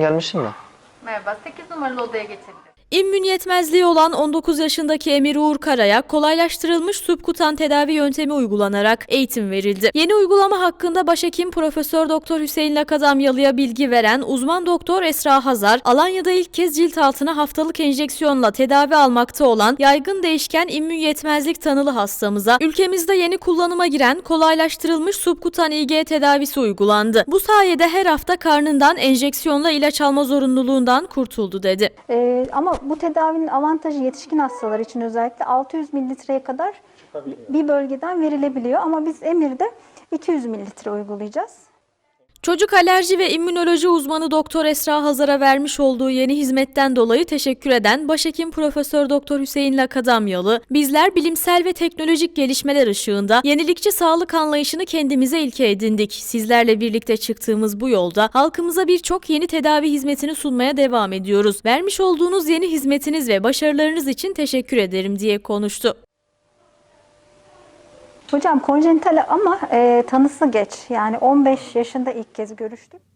gelmişim de. Merhaba, 8 numaralı odaya geçebiliriz. İmmün yetmezliği olan 19 yaşındaki Emir Uğur Kara'ya kolaylaştırılmış subkutan tedavi yöntemi uygulanarak eğitim verildi. Yeni uygulama hakkında başhekim Profesör Doktor Hüseyin Lakadamyalı'ya bilgi veren uzman doktor Esra Hazar, Alanya'da ilk kez cilt altına haftalık enjeksiyonla tedavi almakta olan yaygın değişken immün yetmezlik tanılı hastamıza ülkemizde yeni kullanıma giren kolaylaştırılmış subkutan IG tedavisi uygulandı. Bu sayede her hafta karnından enjeksiyonla ilaç alma zorunluluğundan kurtuldu dedi. Ee, ama bu tedavinin avantajı yetişkin hastalar için özellikle 600 mililitreye kadar bir bölgeden verilebiliyor. Ama biz Emir'de 200 mililitre uygulayacağız. Çocuk alerji ve immünoloji uzmanı Doktor Esra Hazar'a vermiş olduğu yeni hizmetten dolayı teşekkür eden Başhekim Profesör Doktor Hüseyin Lakadamyalı, bizler bilimsel ve teknolojik gelişmeler ışığında yenilikçi sağlık anlayışını kendimize ilke edindik. Sizlerle birlikte çıktığımız bu yolda halkımıza birçok yeni tedavi hizmetini sunmaya devam ediyoruz. Vermiş olduğunuz yeni hizmetiniz ve başarılarınız için teşekkür ederim diye konuştu. Hocam konjenital ama e, tanısı geç. Yani 15 yaşında ilk kez görüştük.